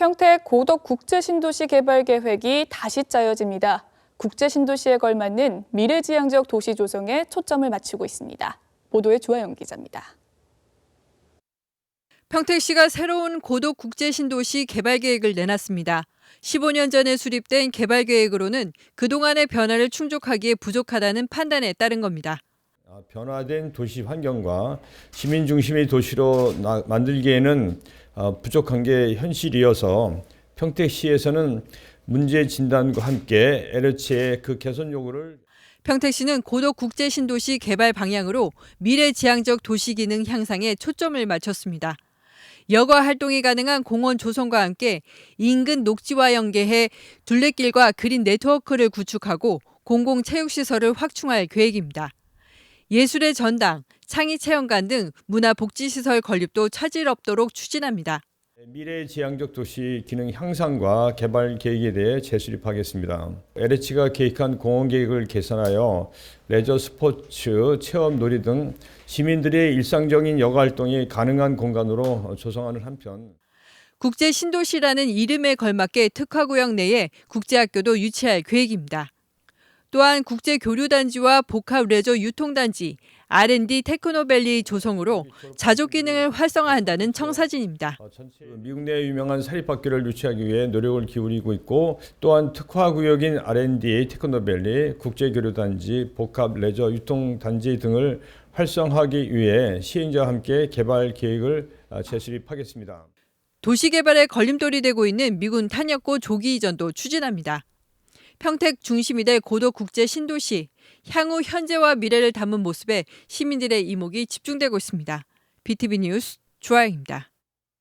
평택 고덕 국제신도시 개발 계획이 다시 짜여집니다. 국제신도시에 걸맞는 미래지향적 도시 조성에 초점을 맞추고 있습니다. 보도에 주하영 기자입니다. 평택시가 새로운 고독 국제신도시 개발 계획을 내놨습니다. 15년 전에 수립된 개발 계획으로는 그동안의 변화를 충족하기에 부족하다는 판단에 따른 겁니다. 아, 변화된 도시 환경과 시민 중심의 도시로 나- 만들기에는 어, 부족한 게 현실이어서 평택시에서는 문제 진단과 함께 LH의 그 개선 요구를 평택시는 고독 국제 신도시 개발 방향으로 미래 지향적 도시 기능 향상에 초점을 맞췄습니다. 여가 활동이 가능한 공원 조성과 함께 인근 녹지와 연계해 둘레길과 그린 네트워크를 구축하고 공공체육시설을 확충할 계획입니다. 예술의 전당, 창의체험관 등 문화복지시설 건립도 차질 없도록 추진합니다. 미래지향적 도시 기능 향상과 개발 계획에 대해 재수립하겠습니다. LH가 계획한 공원 계획을 개선하여 레저 스포츠, 체험 놀이 등 시민들의 일상적인 여가 활동이 가능한 공간으로 조성하는 한편 국제 신도시라는 이름에 걸맞게 특화구역 내에 국제학교도 유치할 계획입니다. 또한 국제 교류 단지와 복합 레저 유통 단지, R&D 테크노밸리 조성으로 자족 기능을 활성화한다는 청사진입니다. 미국 내 유명한 사립학교를 유치하기 위해 노력을 기울이고 있고 또한 특화 구역인 R&D, 테크노밸리, 국제 교류 단지, 복합 레저 유통 단지 등을 활성화하기 위해 시행자와 함께 개발 계획을 아, 재수립하겠습니다. 도시 개발에 걸림돌이 되고 있는 미군 탄약고 조기 이전도 추진합니다. 평택 중심이 될 고도 국제 신도시, 향후 현재와 미래를 담은 모습에 시민들의 이목이 집중되고 있습니다. BTV 뉴스 주아영입니다.